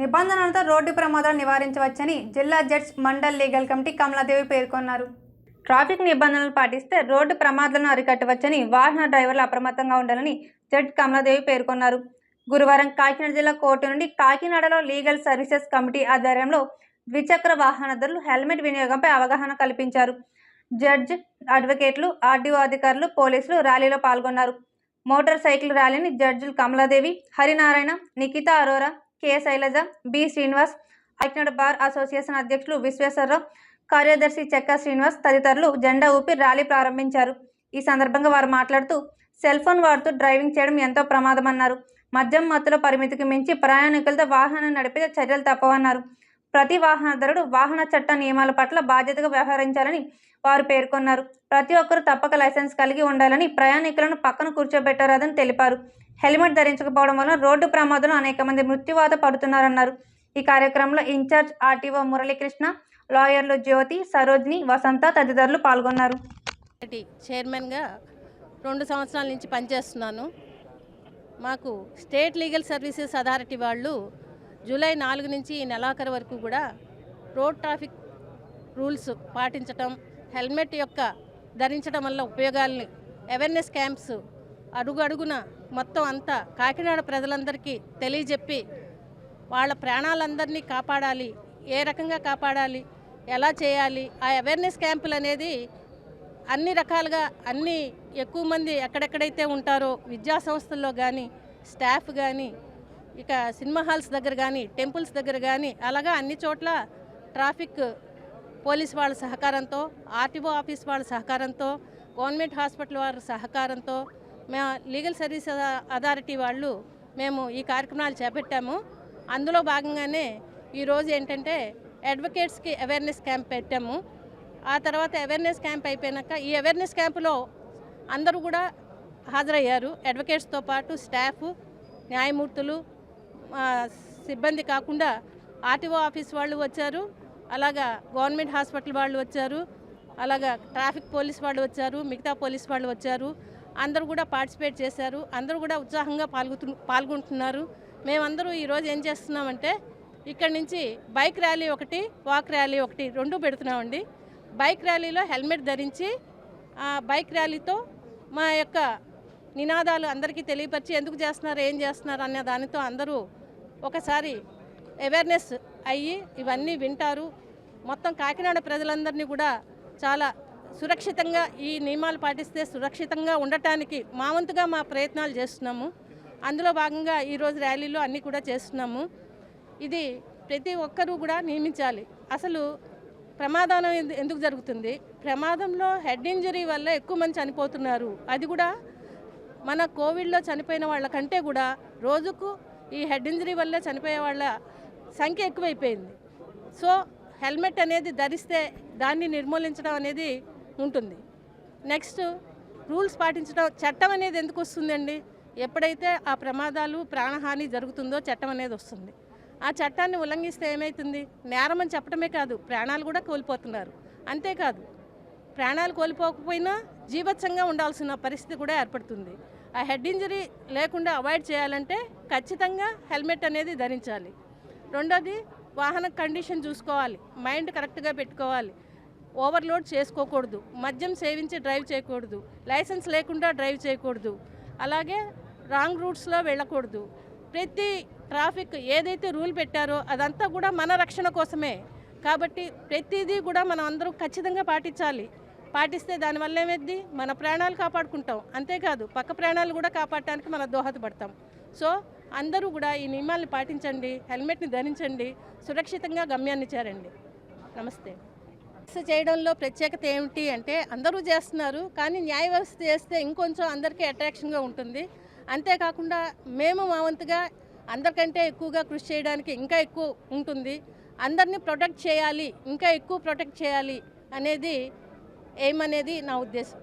నిబంధనలతో road ప్రమాదాలు నివారించవచ్చని జిల్లా judge mandal legal committee Kamaladevi పేర్కొన్నారు. ట్రాఫిక్ నిబంధనలు పాటిస్తే రోడ్డు ప్రమాదాలను అరికట్టవచ్చని వాహన డ్రైవర్లు అప్రమత్తంగా ఉండాలని జడ్జ్ కమలాదేవి పేర్కొన్నారు. గురువారం కాకినాడ జిల్లా కోర్టు నుండి కాకినాడలో లీగల్ సర్వీసెస్ కమిటీ ఆధ్వర్యంలో ద్విచక్ర వాహనదారులు హెల్మెట్ వినియోగంపై అవగాహన కల్పించారు. జడ్జ్ అడ్వకేట్లు ఆర్డీఓ అధికారులు పోలీసులు ర్యాలీలో పాల్గొన్నారు. మోటార్ సైకిల్ ర్యాలీని జడ్జిలు Kamaladevi Harinarayana Nikhita Arora K Sailaja B Srinivas Kakinada bar association అధ్యక్షులు విశ్వేశ్వరరావు కార్యదర్శి చెక్క శ్రీనివాస్ తదితరులు జెండా ఊపి ర్యాలీ ప్రారంభించారు. ఈ సందర్భంగా వారు మాట్లాడుతూ సెల్ ఫోన్ వాడుతూ డ్రైవింగ్ చేయడం ఎంతో ప్రమాదమన్నారు. మద్యం మత్తుల పరిమితికి మించి ప్రయాణికులతో వాహనం నడిపితే చర్యలు తప్పవన్నారు. ప్రతి వాహనదారుడు వాహన చట్ట నియమాల పట్ల బాధ్యతగా వ్యవహరించాలని వారు పేర్కొన్నారు. ప్రతి ఒక్కరూ తప్పక లైసెన్స్ కలిగి ఉండాలని ప్రయాణికులను పక్కన కూర్చోబెట్టరాదని తెలిపారు. హెల్మెట్ ధరించకపోవడం వలన రోడ్డు ప్రమాదంలో అనేక మంది మృత్యువాత పడుతున్నారన్నారు. ఈ కార్యక్రమంలో ఇన్ఛార్జ్ ఆర్టీఓ మురళీకృష్ణ లాయర్లు జ్యోతి సరోజ్ని వసంత తదితరులు పాల్గొన్నారు. చైర్మన్గా రెండు సంవత్సరాల నుంచి పనిచేస్తున్నాను. మాకు స్టేట్ లీగల్ సర్వీసెస్ అథారిటీ వాళ్ళు జూలై నాలుగు నుంచి ఈ నెలాఖరు వరకు కూడా రోడ్ ట్రాఫిక్ రూల్స్ పాటించటం హెల్మెట్ యొక్క ధరించడం వల్ల ఉపయోగాల్ని అవేర్నెస్ క్యాంప్స్ అడుగు అడుగున మొత్తం అంతా కాకినాడ ప్రజలందరికీ తెలియజెప్పి వాళ్ళ ప్రాణాలందరినీ కాపాడాలి ఏ రకంగా కాపాడాలి ఎలా చేయాలి ఆ అవేర్నెస్ క్యాంపులు అనేది అన్ని రకాలుగా అన్ని ఎక్కువ మంది ఎక్కడెక్కడైతే ఉంటారో విద్యా సంస్థల్లో కానీ స్టాఫ్ కానీ ఇక సినిమా హాల్స్ దగ్గర కానీ టెంపుల్స్ దగ్గర కానీ అలాగా అన్ని చోట్ల ట్రాఫిక్ పోలీస్ వాళ్ళ సహకారంతో ఆర్టీఓ ఆఫీస్ వాళ్ళ సహకారంతో గవర్నమెంట్ హాస్పిటల్ వారి సహకారంతో మా లీగల్ సర్వీస్ అథారిటీ వాళ్ళు మేము ఈ కార్యక్రమాలు చేపట్టాము. అందులో భాగంగానే ఈరోజు ఏంటంటే అడ్వకేట్స్కి అవేర్నెస్ క్యాంప్ పెట్టాము. ఆ తర్వాత అవేర్నెస్ క్యాంప్ అయిపోయాక ఈ అవేర్నెస్ క్యాంపులో అందరూ కూడా హాజరయ్యారు. అడ్వకేట్స్తో పాటు స్టాఫ్ న్యాయమూర్తులు సిబ్బంది కాకుండా ఆర్టీఓ ఆఫీస్ వాళ్ళు వచ్చారు. అలాగా గవర్నమెంట్ హాస్పిటల్ వాళ్ళు వచ్చారు. అలాగా ట్రాఫిక్ పోలీస్ వాళ్ళు వచ్చారు. మిగతా పోలీస్ వాళ్ళు వచ్చారు. అందరూ కూడా పార్టిసిపేట్ చేశారు. అందరూ కూడా ఉత్సాహంగా పాల్గొతు పాల్గొంటున్నారు. మేమందరూ ఈరోజు ఏం చేస్తున్నామంటే ఇక్కడ నుంచి బైక్ ర్యాలీ ఒకటి వాక్ ర్యాలీ ఒకటి రెండు పెడుతున్నామండి. బైక్ ర్యాలీలో హెల్మెట్ ధరించి ఆ బైక్ ర్యాలీతో మా యొక్క నినాదాలు అందరికీ తెలియపరిచి ఎందుకు చేస్తున్నారు ఏం చేస్తున్నారు అనే దానితో అందరూ ఒకసారి అవేర్నెస్ అయ్యి ఇవన్నీ వింటారు. మొత్తం కాకినాడ ప్రజలందరినీ కూడా చాలా సురక్షితంగా ఈ నియమాలు పాటిస్తే సురక్షితంగా ఉండటానికి మా వంతుగా మా ప్రయత్నాలు చేస్తున్నాము. అందులో భాగంగా ఈరోజు ర్యాలీలో అన్నీ కూడా చేస్తున్నాము. ఇది ప్రతి ఒక్కరూ కూడా నియమించాలి. అసలు ప్రమాదం ఎందు- ఎందుకు జరుగుతుంది? ప్రమాదంలో హెడ్ ఇంజరీ వల్ల ఎక్కువ మంది చనిపోతున్నారు. అది కూడా మన కోవిడ్లో చనిపోయిన వాళ్ళ కంటే కూడా రోజుకు ఈ హెడ్ ఇంజరీ వల్ల చనిపోయే వాళ్ళ సంఖ్య ఎక్కువైపోయింది. సో హెల్మెట్ అనేది ధరిస్తే దాన్ని నిర్మూలించడం అనేది ఉంటుంది. నెక్స్ట్ రూల్స్ పాటించడం చట్టం అనేది ఎందుకు వస్తుందండి? ఎప్పుడైతే ఆ ప్రమాదాలు ప్రాణహాని జరుగుతుందో చట్టం అనేది వస్తుంది. ఆ చట్టాన్ని ఉల్లంఘిస్తే ఏమవుతుంది నేరం అని చెప్పడమే కాదు ప్రాణాలు కూడా కోల్పోతున్నారు. అంతేకాదు ప్రాణాలు కోల్పోకపోయినా జీవత్సంగా ఉండాల్సిన పరిస్థితి కూడా ఏర్పడుతుంది. ఆ హెడ్ ఇంజరీ లేకుండా అవాయిడ్ చేయాలంటే ఖచ్చితంగా హెల్మెట్ అనేది ధరించాలి. రెండోది వాహన కండిషన్ చూసుకోవాలి. మైండ్ కరెక్ట్గా పెట్టుకోవాలి. ఓవర్లోడ్ చేసుకోకూడదు మద్యం సేవించి డ్రైవ్ చేయకూడదు లైసెన్స్ లేకుండా డ్రైవ్ చేయకూడదు. అలాగే రాంగ్ రూట్స్లో వెళ్ళకూడదు. ప్రతి ట్రాఫిక్ ఏదైతే రూల్ పెట్టారో అదంతా కూడా మన రక్షణ కోసమే. కాబట్టి ప్రతిదీ కూడా మనం అందరూ ఖచ్చితంగా పాటించాలి. పాటిస్తే దానివల్ల ఏమైంది మన ప్రాణాలు కాపాడుకుంటాం. అంతేకాదు పక్క ప్రాణాలు కూడా కాపాడటానికి మనం దోహదపడతాం. సో అందరూ కూడా ఈ నియమాల్ని పాటించండి హెల్మెట్ని ధరించండి సురక్షితంగా గమ్యాన్ని చేరండి. నమస్తే. చేయడంలో ప్రత్యేకత ఏమిటి అంటే అందరూ చేస్తున్నారు కానీ న్యాయ వ్యవస్థ చేస్తే ఇంకొంచెం అందరికీ అట్రాక్షన్గా ఉంటుంది. అంతేకాకుండా మేము మా వంతుగా అందరికంటే ఎక్కువగా కృషి చేయడానికి ఇంకా ఎక్కువ ఉంటుంది. అందరినీ ప్రొటెక్ట్ చేయాలి ఇంకా ఎక్కువ ప్రొటెక్ట్ చేయాలి అనేది ఏమనేది నా ఉద్దేశం.